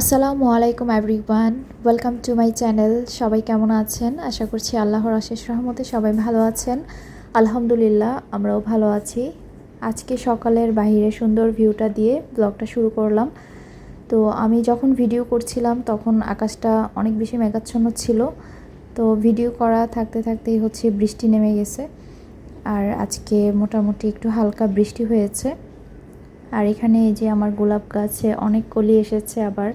আসসালামু আলাইকুম everyone welcome to my channel সবাই কেমন আছেন? আশা করছি আল্লাহর অশেষ রহমতে সবাই ভালো আছেন। আলহামদুলিল্লাহ, আমরাও ভালো আছি। আজকে সকালের বাইরে সুন্দর ভিউটা দিয়ে ব্লগটা শুরু করলাম। তো আমি যখন ভিডিও করছিলাম, তখন আকাশটা অনেক বেশি মেঘাচ্ছন্ন ছিল। তো ভিডিও করা থাকতে থাকতেই হচ্ছে বৃষ্টি নেমে গেছে। আর আজকে মোটামুটি একটু হালকা বৃষ্টি হয়েছে। আর এখানে এই যে আমার গোলাপ গাছে অনেক কলি এসেছে আবার,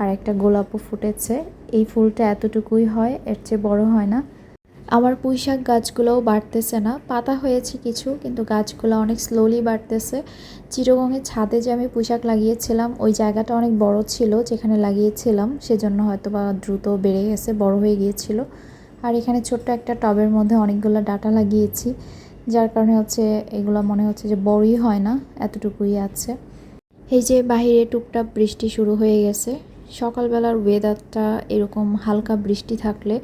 আর একটা গোলাপও ফুটেছে। এই ফুলটা এতটুকুই হয়, এর চেয়ে বড় হয় না। আমার পুঁইশাক গাছগুলোও বাড়তেছে না। পাতা হয়েছে কিছু, কিন্তু গাছগুলো অনেক স্লোলি বাড়তেছে। চিরগঙের ছাদে যে আমি পুঁইশাক লাগিয়েছিলাম, ওই জায়গাটা অনেক বড় ছিল যেখানে লাগিয়েছিলাম, সেজন্য হয়তো বা দ্রুত বেড়ে গেছে, বড় হয়ে গিয়েছিল। আর এখানে ছোট্ট একটা টবের মধ্যে অনেকগুলো ডাটা লাগিয়েছি। যার কারণে হচ্ছে এগুলো মনে হচ্ছে যে বড়ই হয় না, এতটুকুই আছে। এই যে বাহিরে টুকটাক বৃষ্টি শুরু হয়ে গেছে, সকালবেলার ওয়েদারটা এরকম হালকা বৃষ্টি থাকলে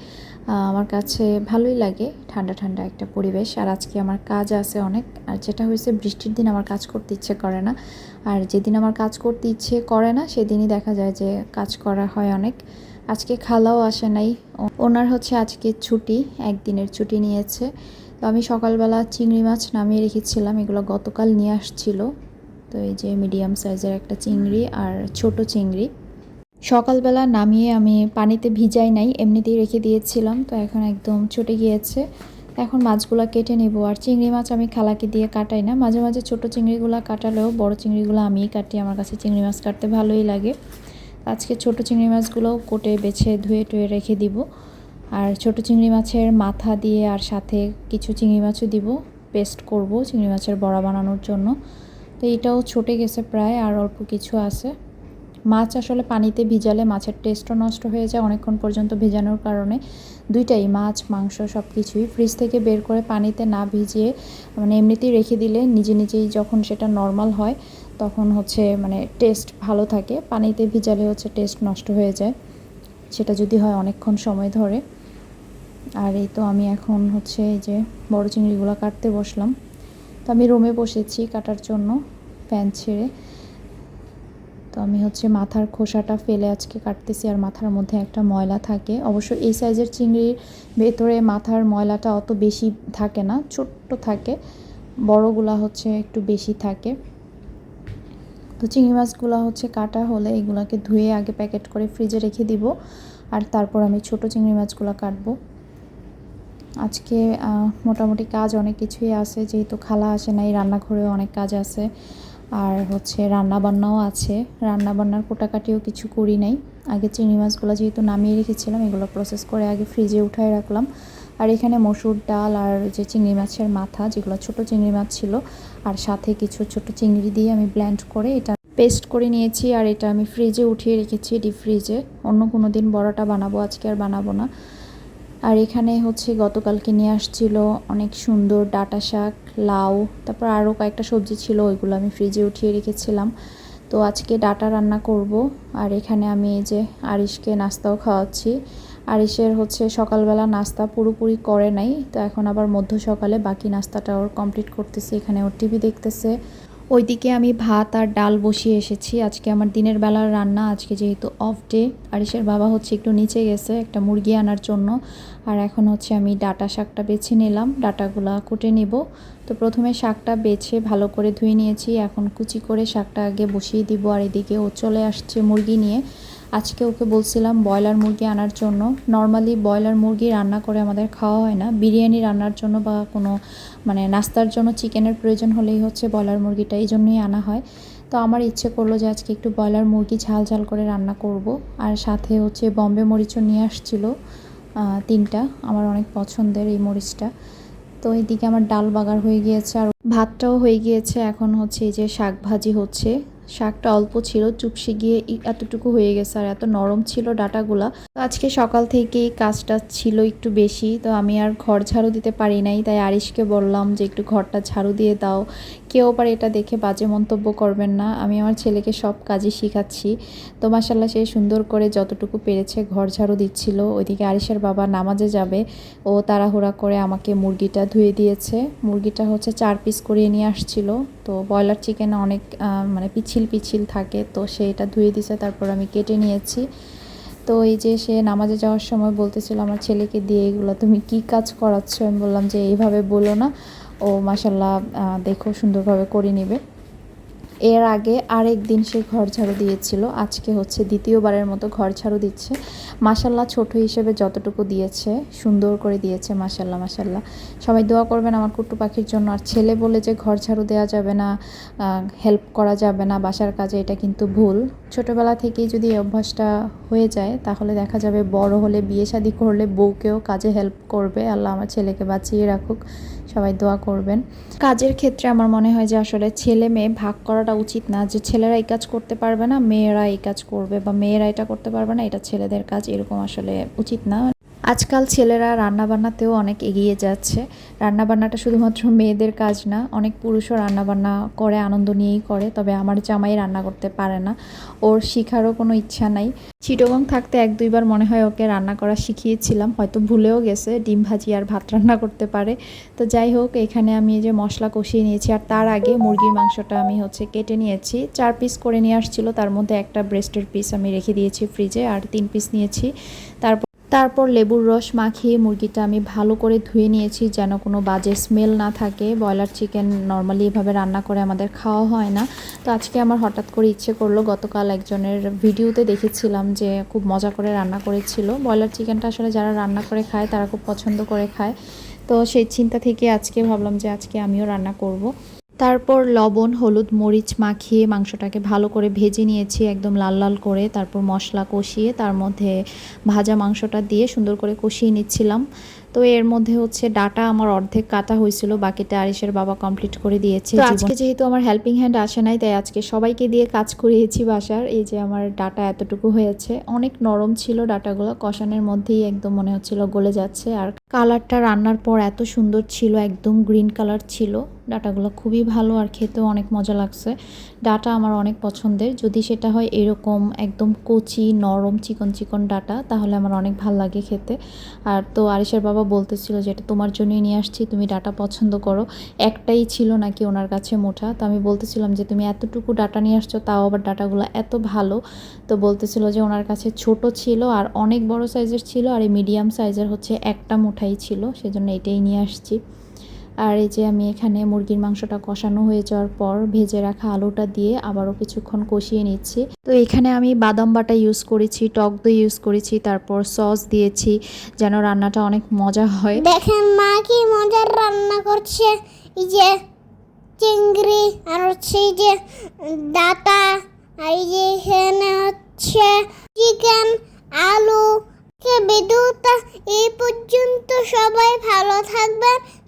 আমার কাছে ভালোই লাগে ঠান্ডা ঠান্ডা একটা পরিবেশ। আর আজকে আমার কাজ আছে অনেক, আর যেটা হয়েছে বৃষ্টির দিন আমার কাজ করতে ইচ্ছে করে না। আর যেদিন আমার কাজ করতে ইচ্ছে করে না, সেদিনই দেখা যায় যে কাজ করা হয় অনেক। আজকে খালাও আসে নাই ওনার হচ্ছে আজকে ছুটি, একদিনের ছুটি নিয়েছে। তো আমি সকালবেলা চিংড়ি মাছ নামিয়ে রেখেছিলাম, এগুলো গতকাল নিয়ে আসছিল। তো এই যে মিডিয়াম সাইজের একটা চিংড়ি আর ছোট চিংড়ি। সকালবেলা নামিয়ে আমি পানিতে ভিজাই নাই, এমনিতেই রেখে দিয়েছিলাম, তো এখন একদম ছুটে গিয়েছে। এখন মাছগুলো কেটে নেব, আর চিংড়ি মাছ আমি খালাকে দিয়ে কাটাই না। মাঝে মাঝে ছোট চিংড়িগুলো কাটালেও বড় চিংড়িগুলো আমিই কাটি, আমার কাছে চিংড়ি মাছ কাটতে ভালোই লাগে। আজকে ছোট চিংড়ি মাছগুলোও কোটে বেছে ধুয়ে টুয়ে রেখে দিব। আর ছোট চিংড়ি মাছের মাথা দিয়ে আর সাথে কিছু চিংড়ি মাছও দিব পেস্ট করব চিংড়ি মাছের বড়া বানানোর জন্য। তো এটাও ছুটে গেছে প্রায় আর অল্প কিছু আছে। মাছ আসলে পানিতে ভিজালে মাছের টেস্টও নষ্ট হয়ে যায় অনেকক্ষণ পর্যন্ত ভেজানোর কারণে। দুইটাই মাছ, মাংস সব কিছুই ফ্রিজ থেকে বের করে পানিতে না ভিজিয়ে মানে এমনিতেই রেখে দিলে নিজে নিজেই যখন সেটা নর্মাল হয় তখন হচ্ছে মানে টেস্ট ভালো থাকে। পানিতে ভিজালে হচ্ছে টেস্ট নষ্ট হয়ে যায়। সেটা যদি হয় অনেকক্ষণ সময় ধরে। আর এই তো আমি এখন হচ্ছে এই যে বড় চিংড়িগুলো কাটতে বসলাম। তো আমি রুমে বসেছি কাটার জন্য প্যান ছেড়ে। তো আমি হচ্ছে মাথার খোসাটা ফেলে আজকে কাটতেছি আর মাথার মধ্যে একটা ময়লা থাকে। অবশ্য এই সাইজের চিংড়ির ভেতরে মাথার ময়লাটা অত বেশি থাকে না, ছোট্ট থাকে। বড়গুলা হচ্ছে একটু বেশি থাকে। তো চিংড়ি মাছগুলো হচ্ছে কাটা হলে এগুলোকে ধুয়ে আগে প্যাকেট করে ফ্রিজে রেখে দিব। আর তারপর আমি ছোট চিংড়ি মাছগুলো কাটবো। আজকে মোটামুটি কাজ অনেক কিছুই আছে, যেহেতু খালা আসে নাই, রান্নাঘরেও অনেক কাজ আছে। আর হচ্ছে রান্না বান্নাও আছে। রান্না বান্নার কোটাকাটিও কিছু করি নাই। আগে চিংড়ি মাছগুলো যেহেতু নামিয়ে রেখেছিলাম, এগুলো প্রসেস করে আগে ফ্রিজে উঠায় রাখলাম। আর এখানে মসুর ডাল আর যে চিংড়ি মাছের মাথা, যেগুলো ছোট চিংড়ি মাছ ছিল, আর সাথে কিছু ছোট চিংড়ি দিয়ে আমি ব্ল্যান্ড করে এটা পেস্ট করে নিয়েছি। আর এটা আমি ফ্রিজে উঠিয়ে রেখেছি ডিপ ফ্রিজে অন্য কোনো দিন বড়াটা বানাবো, আজকে আর বানাবো না। আর এখানে হচ্ছে গতকালকে নিয়ে আসছিল অনেক সুন্দর ডাটা শাক, লাউ, তারপর আরও কয়েকটা সবজি ছিল, ওইগুলো আমি ফ্রিজে উঠিয়ে রেখেছিলাম। তো আজকে ডাটা রান্না করব, আর এখানে আমি এই যে আরিশকে নাস্তাও খাওয়াচ্ছি। আরিশের হচ্ছে সকালবেলা নাস্তা পুরোপুরি করে নাই, তো এখন আবার মধ্য সকালে বাকি নাস্তাটা ওর কমপ্লিট করতেছি, এখানে ওর টিভি দেখতেছে। ওইদিকে আমি ভাত আর ডাল বসিয়ে এসেছি। আজকে আমার দিনের বেলার রান্না, আজকে যেহেতু অফ ডে আরিসের বাবা হচ্ছে একটু নিচে গেছে একটা মুরগি আনার জন্য। আর এখন হচ্ছে আমি ডাটা শাকটা বেছে নিলাম, ডাটাগুলা কুটে নেব। তো প্রথমে শাকটা বেছে ভালো করে ধুয়ে নিয়েছি, এখন কুচি করে শাকটা আগে বসিয়ে দিব। আর এদিকে ও চলে আসছে মুরগি নিয়ে। আজকে ওকে বলছিলাম ব্রয়লার মুরগি আনার জন্য। নর্মালি ব্রয়লার মুরগি রান্না করে আমাদের খাওয়া হয় না। বিরিয়ানি রান্নার জন্য বা কোনো মানে নাস্তার জন্য চিকেনের প্রয়োজন হলেই হচ্ছে ব্রয়লার মুরগিটা, এই জন্যই আনা হয়। তো আমার ইচ্ছে করল যে আজকে একটু ব্রয়লার মুরগি ঝাল ঝাল করে রান্না করব। আর সাথে হচ্ছে বম্বে মরিচও নিয়ে আসছিল তিনটা। আমার অনেক পছন্দের এই মরিচটা। তো এইদিকে আমার ডাল বাগার হয়ে গিয়েছে আর ভাতটাও হয়ে গিয়েছে। এখন হচ্ছে এই যে শাক ভাজি হচ্ছে। শাকটা অল্প ছিল, চুপসে গিয়ে এতটুকু হয়ে গেছে আর এত নরম ছিল ডাটাগুলা। তো আজকে সকাল থেকেই কাজটা ছিল একটু বেশি, তো আমি আর ঘর ঝাড়ু দিতে পারি নাই, তাই আরিশকে বললাম যে একটু ঘরটা ঝাড়ু দিয়ে দাও। কেউ আবার এটা দেখে বাজে মন্তব্য করবেন না, আমি আমার ছেলেকে সব কাজই শিখাচ্ছি। তো মাসাল্লাহ সে সুন্দর করে যতটুকু পেরেছে ঘর ঝাড়ু দিচ্ছিল, ওইদিকে আরিসের বাবা নামাজে যাবে, ও তাড়াহুড়া করে আমাকে মুরগিটা ধুয়ে দিয়েছে। মুরগিটা হচ্ছে চার পিস করিয়ে নিয়ে আসছিল, তো ব্রয়লার চিকেন অনেক মানে পিছিল পিছিল থাকে, তো সে এটা ধুয়ে দিছে, তারপর আমি কেটে নিয়েছি। তো এই যে সে নামাজে যাওয়ার সময় বলতেছিল, আমার ছেলেকে দিয়ে এগুলো তুমি কি কাজ করাচ্ছ? আমি বললাম যে, এইভাবে বলো না। ও মাসাল্লাহ দেখো সুন্দরভাবে করে নেবে। এর আগে আরেক দিন সে ঘর ঝাড়ু দিয়েছিল। আজকে হচ্ছে দ্বিতীয়বারের মতো ঘর ঝাড়ু দিচ্ছে। মাসাল্লাহ ছোট হিসেবে যতটুকু দিয়েছে, সুন্দর করে দিয়েছে মাসাল্লাহ মাসাল্লাহ সবাই দোয়া করবেন আমার কুট্টু পাখির জন্য। আর ছেলে বলে যে ঘর ঝাড়ু দেওয়া যাবে না হেল্প করা যাবে না, বাসার কাজে, এটা কিন্তু ভুল। ছোটোবেলা থেকেই যদি এই অভ্যাসটা হয়ে যায়, তাহলে দেখা যাবে বড় হলে, বিয়ে শাদী করলে বউকেও কাজে হেল্প করবে। আল্লাহ আমার ছেলেকে বাঁচিয়ে রাখুক। সবাই দোয়া করবেন। কাজের ক্ষেত্রে আমার মনে হয় যে আসলে ছেলে মেয়ে ভাগ করাটা উচিত না, যে ছেলেরা এই কাজ করতে পারবে না, মেয়েরা এই কাজ করবে বা মেয়েরা এটা করতে পারবে না, এটা ছেলেদের কাজ, এরকম আসলে উচিত না। আজকাল ছেলেরা রান্নাবান্নাতেও অনেক এগিয়ে যাচ্ছে। রান্নাবান্নাটা শুধুমাত্র মেয়েদের কাজ না, অনেক পুরুষও রান্নাবান্না করে, আনন্দ নিয়েই করে, তবে আমার জামাই রান্না করতে পারে না। ওর শিখারও কোনো ইচ্ছা নাই। চিটগং থাকতে এক দুইবার মনে হয় ওকে রান্না করা শিখিয়েছিলাম, হয়তো ভুলেও গেছে, ডিম ভাজি আর ভাত রান্না করতে পারে। তো যাই হোক, এখানে আমি যে মশলা কষিয়ে নিয়েছি, আর তার আগে মুরগির মাংসটা আমি হচ্ছে কেটে নিয়েছি। চার পিস করে নিয়ে আসছিল, তার মধ্যে একটা ব্রেস্টের পিস আমি রেখে দিয়েছি ফ্রিজে আর তিন পিস নিয়েছি। তারপর তারপর লেবুর রস মাখিয়ে মুরগিটা আমি ভালো করে ধুয়ে নিয়েছি যেন কোনো বাজে স্মেল না থাকে। ব্রয়লার চিকেন নর্মালি এভাবে রান্না করে আমাদের খাওয়া হয় না। তো আজকে আমার হঠাৎ করে ইচ্ছে করল, গতকাল একজনের ভিডিওতে দেখেছিলাম যে খুব মজা করে রান্না করেছিল। ব্রয়লার চিকেনটা আসলে যারা রান্না করে খায়, তারা খুব পছন্দ করে খায়। তো সেই চিন্তা থেকে আজকে ভাবলাম যে আজকে আমিও রান্না করব। তারপর লবণ, হলুদ, মরিচ মাখিয়ে মাংসটাকে ভালো করে ভেজে নিয়েছি একদম লাল লাল করে। তারপর মশলা কষিয়ে তার মধ্যে ভাজা মাংসটা দিয়ে সুন্দর করে কষিয়ে নিচ্ছিলাম। তো এর মধ্যে হচ্ছে ডাটা আমার অর্ধেক কাটা হয়েছিল বাকিটা আরিসের বাবা কমপ্লিট করে দিয়েছে আজকে যেহেতু আমার হেল্পিং হ্যান্ড আসে নাই তাই আজকে সবাইকে দিয়ে কাজ করিয়েছি বাসার। এই যে আমার ডাটা এতটুকু হয়েছে। অনেক নরম ছিল ডাটাগুলো কষানোর মধ্যেই একদম মনে হচ্ছিল গলে যাচ্ছে। আর কালারটা রান্নার পর এত সুন্দর ছিল একদম গ্রিন কালার ছিল। ডাটাগুলো খুবই ভালো আর খেতেও অনেক মজা লাগছে। ডাটা আমার অনেক পছন্দের। যদি সেটা হয় এরকম একদম কচি নরম চিকন চিকন ডাটা তাহলে আমার অনেক ভালো লাগে খেতে। আর তো আরিসের বাবা বলতেছিল যে এটা তোমার জন্যই নিয়ে আসছি, তুমি ডাটা পছন্দ করো। একটাই ছিল নাকি ওনার কাছে মোটা। তো আমি বলতেছিলাম যে তুমি এতটুকু ডাটা নিয়ে আসছো, তাও আবার ডাটাগুলো এত ভালো। তো বলতেছিল যে ওনার কাছে ছোট ছিল আর অনেক বড় সাইজের ছিল আর এই মিডিয়াম সাইজের হচ্ছে একটা মুঠাই ছিল, সেজন্য এটাই নিয়ে আসছি। আর এই যে আমি এখানে মুরগির মাংসটা কষানো হয়ে যাওয়ার পর ভেজে রাখা আলুটা দিয়ে আবারও কিছুক্ষণ কষিয়ে নিচ্ছি। তো এখানে আমি বাদাম বাটা ইউজ করেছি, টক দই ইউজ করেছি, তারপর সস দিয়েছি যেন রান্নাটা অনেক মজা হয়। দেখেন মা কি মজার রান্না করছে। এই যে চিংড়ি আর হচ্ছে এই যে ডাটা আর এই যে এখানে হচ্ছে চিকেন আলু। ভিডিওটা এই পর্যন্ত। সবাই ভালো থাকবেন